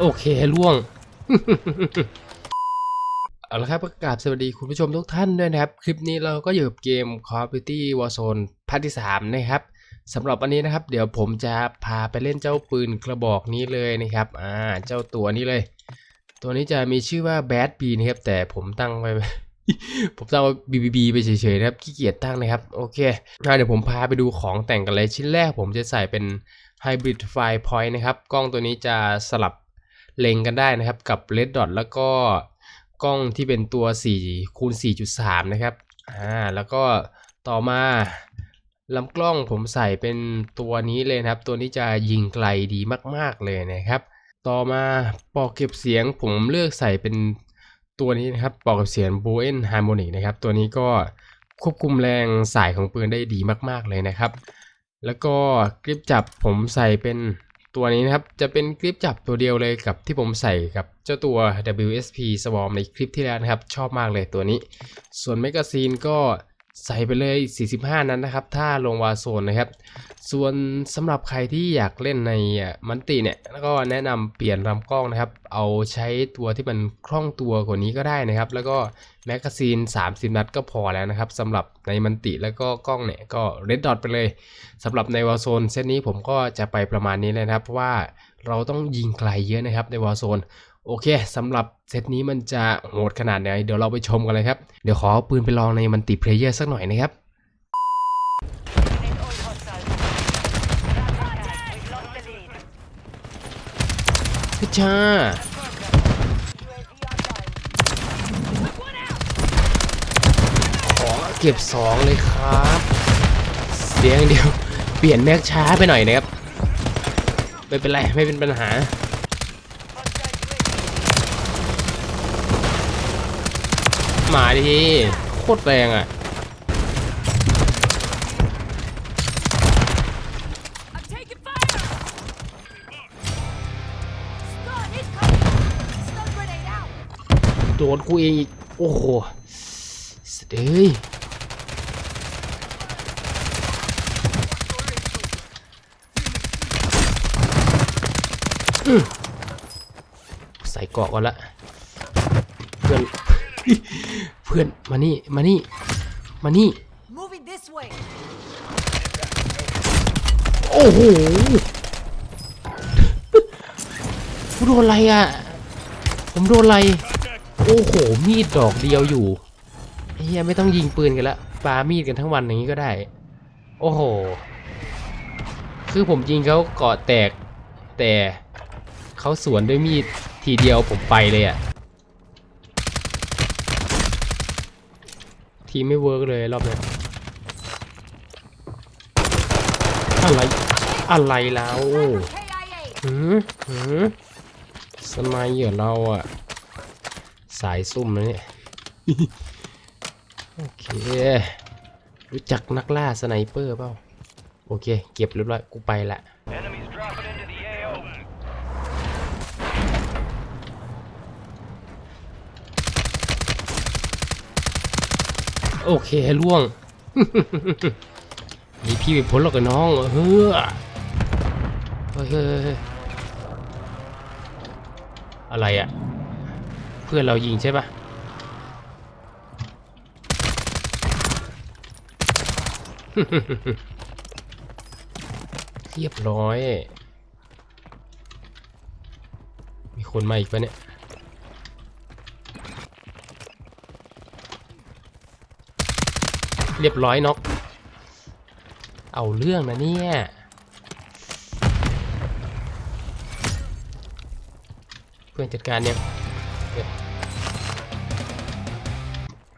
โอเคล่วงเอาละครับประกาศสวัสดีคุณผู้ชมทุกท่านด้วยนะครับ คลิปนี้เราก็อยู่กับเกม Call of Duty Warzone ภาคที่ 3 นะครับสำหรับวันนี้นะครับ เดี๋ยวผมจะพาไปเล่นเจ้าปืนกระบอกนี้เลยนะครับ อ่าเจ้าตัวนี้เลย ตัวนี้จะมีชื่อว่า Bad B นะครับ แต่ผมตั้งไว้ ผมตั้งว่า BBB ไปเฉยๆนะครับขี้เกียจตั้งนะครับ โอเคอ่าเดี๋ยวผมพาไปดูของแต่งกันเลยชิ้นแรกผมจะใส่เป็น Hybrid Fire Point นะครับ กล้องตัวนี้จะสลับ เล็งกันได้นะครับกับ Red Dot แล้วก็กล้องที่เป็นตัว4คูณ4.3 นะครับอ่าแล้วก็ต่อมาลำกล้องผมใส่เป็นตัวนี้เลยนะครับ ตัวนี้จะยิงไกลดีมาก ๆเลยนะครับ ต่อมาปอกเก็บเสียงผมเลือกใส่เป็นตัวนี้นะครับปอกเก็บเสียง b o e n Harmonic นะครับ ตัวนี้ก็ควบคุมแรงสายของปืนได้ดีมาก ๆเลยนะครับ แล้วก็กริปจับผมใส่เป็น ตัวนี้นะครับ จะเป็นกริปจับตัวเดียวเลยกับที่ผมใส่กับเจ้าตัว WSP Swarm ในคลิปที่แล้วนะครับ ชอบมากเลยตัวนี้ ส่วนแมกกาซีนก็ ใส่ไปเลย 45 นั้นนะครับ ถ้าลงวาโซนนะครับ ส่วนสำหรับใครที่อยากเล่นในมันติเนี่ย แล้วก็แนะนำเปลี่ยนลำกล้องนะครับ เอาใช้ตัวที่มันคล่องตัวกว่านี้ก็ได้นะครับ แล้วก็แมกกาซีน 30 นัดก็พอแล้วนะครับสำหรับในมันติแล้วก็กล้องเนี่ยก็เรดดอทไปเลยสำหรับในวาโซนเซตนี้ผมก็จะไปประมาณนี้เลยนะครับ เพราะว่าเราต้องยิงไกลเยอะนะครับในวาโซน โอเคสำหรับเซตนี้มันจะโหดขนาดไหนเดี๋ยวเราไปชมกันเลยครับ เดี๋ยวขอเอาปืนไปลองในมันติเพลเยอร์สักหน่อยนะครับพิชชาขอเก็บ 2 เลยครับ เสียงเดียว เปลี่ยนแม็กช้าไปหน่อยนะครับ ไม่เป็นไร ไม่เป็นปัญหา มาดิโคตรแรงอะโดนกูเองอีก โอ้โหสเดยใส่เกาะก่อนละเพื่อน เพื่อนมานี่มานี่มานี่ Moving this way. โอ้โหกูโดนอะไรอะ ผมโดนอะไร โอ้โห มีดดอกเดียวอยู่ไอ้เฮียไม่ต้องยิงปืนกันละปามีดกันทั้งวันอย่างนี้ก็ได้ โอ้โห คือผมยิงเขาเกาะแตก แต่เขาสวนด้วยมีดทีเดียวผมไปเลยอะ ทีมไม่เวิร์กเลยรอบนี้อะไร อะไรแล้ว KIA. หืมหืมสไนเหรอเราอะสายซุ่มนะเนี่ย โอเค รู้จักนักล่าสไนเปอร์เปล่า โอเค เก็บเรียบร้อยกูไปละ Enemies dropping into the AO. โอเคล่วงมีพี่ไปพ้นหรอกกับน้องเฮ้อเฮ้ยเฮ้ยเฮ้ยอะไรอะ เพื่อนเรายิงใช่ปะเรียบร้อย มีคนมาอีกปะเนี่ย เรียบร้อยน็อกเอาเรื่องนะเนี่ย เพื่อนจัดการยังโอเค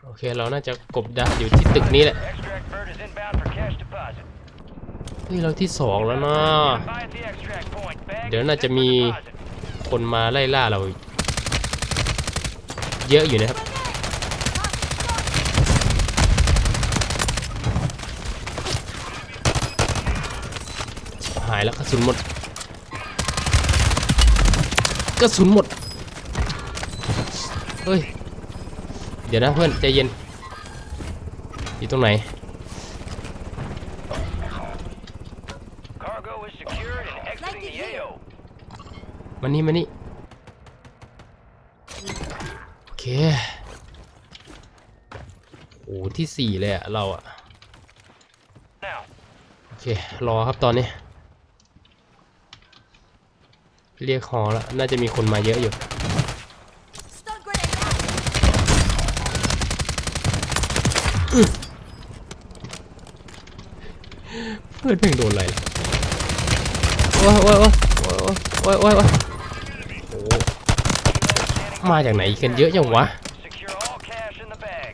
โอเค เราน่าจะกบดานอยู่ที่ตึกนี้แหละเฮ้ยเราที่สองแล้วเนาะเดี๋ยวน่าจะมีคนมาไล่ล่าเรา เยอะอยู่นะครับ หายแล้วกระสุนหมดกระสุนหมด เฮ้ย เดี๋ยวนะเพื่อนใจเย็น อยู่ตรงไหน Cargo is secured and exiting the AO. มานี่มานี่ โอเค โอ้ที่สี่เลยอะเราอะ Now, โอเค รอครับตอนนี้ เรียกฮอแล้วน่าจะมีคนมาเยอะอยู่ Stun grenade out. เพื่อนเพ่งโดนอะไรล่ะโอ้ยโอ้ยโอ้ยโอ้ยโอ้ยโอ้ยโอ้โหมาจากไหนกันเยอะจังวะ secure all cash in the bag.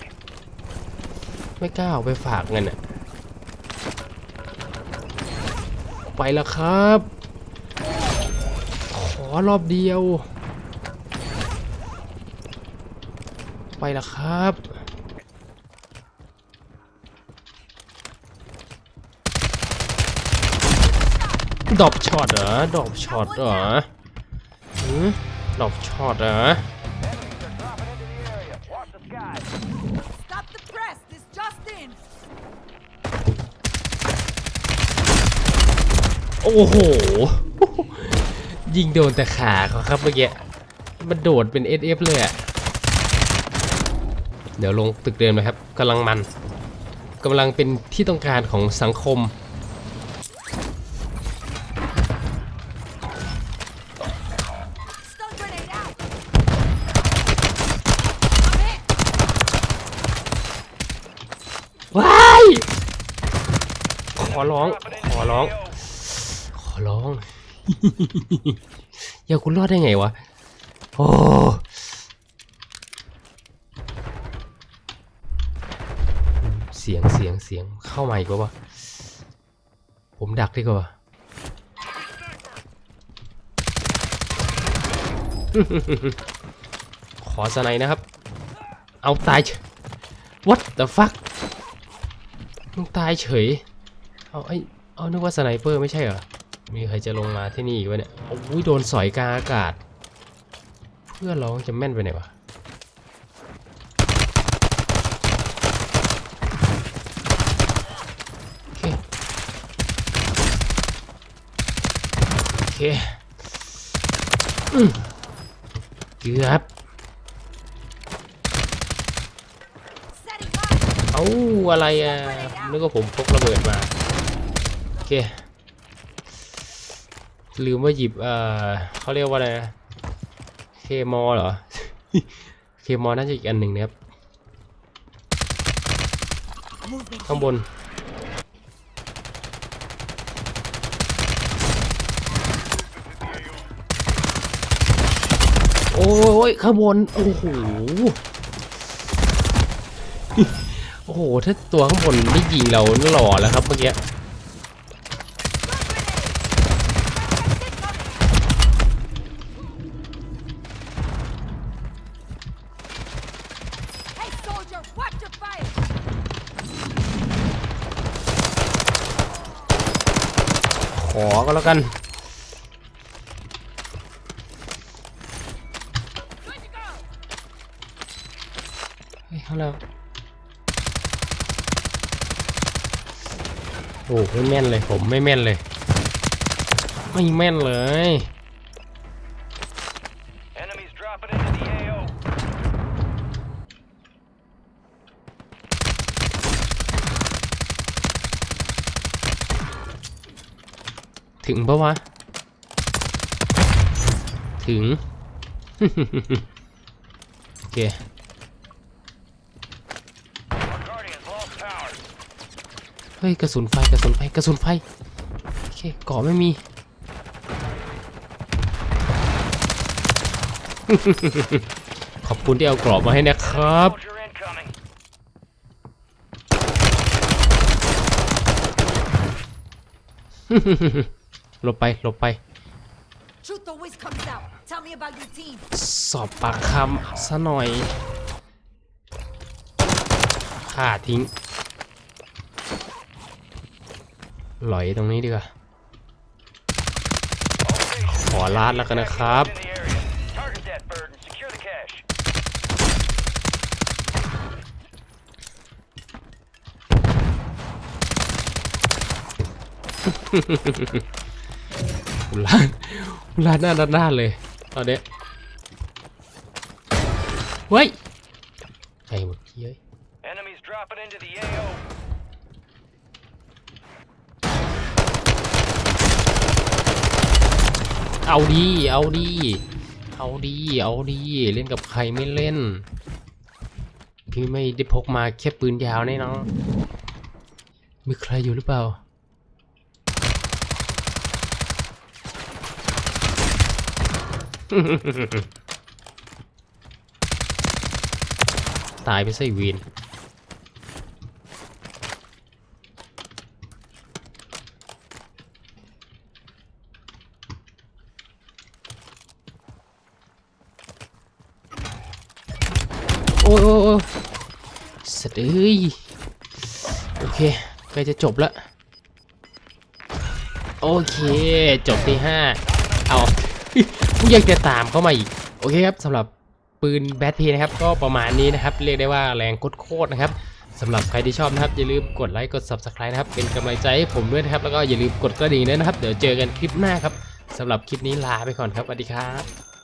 ไม่กล้าเอาไปฝากเงินอะไปแล้วครับข อรอบเดียว ไปแล้วครับดรอปช็อตเหรอดรอปช็อตเหรอหืมดรอปช็อตเหรอ Enemies are dropping into the area. Watch the skies. Stop the press. This just in. โอ้โห ยิงโดนแต่ขาเขาครับเมื่อกี้มันโดดเป็น SF เลยอะเดี๋ยวลงตึกเดิมนะครับกำลังมันกำลังเป็นที่ต้องการของสังคม Stun grenade out. I'm hit. ว้าย ขอร้อง ขอร้อง ขอร้อง อย่าคุณรอดได้ไงวะ โอ้เสียงเสียงเสียงเข้ามาอีกวะผมดักดีกว่าขอสไนนะครับ เอาตายเฉย What the fuck มึงตายเฉย เอาไอ้ เอานึกว่าสไนเปอร์ไม่ใช่เหรอ มีใครจะลงมาที่นี่อีกวะเนี่ย โอ้ยโดนสอยกาอากาศ เพื่อนเราจะแม่นไปไหนวะ โอเค โอเคเกือบเอาอะไรอะนึกว่าผมพกระเบิดมา โอเค ลืมว่าหยิบเอ่อเขาเรียกว่าอะไรนะเคมอเหรอเคมอน่าจะอีกอันหนึ่งนะครับข้างบนโอ้ยข้างบนโอ้โหโอ้โหถ้าตัวข้างบนไม่ยิงเราหล่อแล้วครับเมื่อกี้ อก็แล้วกันเฮ้ยข้าแล้วโอ้ไม่แม่นเลยผมไม่แม่นเลย ไม่แม่นเลย ถึงปะวะ ถึง โอเค เฮ้ย กระสุนไฟ กระสุนไฟ กระสุนไฟ โอเคเกาะไม่มี ขอบคุณที่เอากรอบมาให้นะครับ Soldier incoming. หลบไปหลบไป สอบปากคำซะหน่อยฆ่าทิ้ง หลอยตรงนี้ดีกว่า ขอลาดแล้วกันนะครับ in the area. Target that bird and secure the cash. คุณลานคุณลานหน้าด้านหน้าเลยตอนเนี้ยเฮ้ยใครหมดเฮ้ย Enemies dropping into the AO. เอาดี เอาดี เอาดี เอาดี เล่นกับใครไม่เล่น พี่ไม่ได้พกมาแค่ปืนยาวแน่นอนมีใครอยู่หรือเปล่า ตายไปใส่วีนโอ้ยโอ้ยสัตว์เอ้ย โอเคใกล้จะจบแล้วโอเค จบที่ห้าเอา กูยังจะตามเข้ามาอีก โอเคครับสำหรับปืนแบทพีนะครับ ก็ประมาณนี้นะครับ เรียกได้ว่าแรงโคตรนะครับสำหรับใครที่ชอบนะครับ อย่าลืมกดไลค์กด subscribe นะครับ เป็นกำลังใจให้ผมด้วยนะครับ แล้วก็อย่าลืมกดกระดิ่งด้วยนะครับ เดี๋ยวเจอกันคลิปหน้าครับสำหรับคลิปนี้ลาไปก่อนครับสวัสดีครับ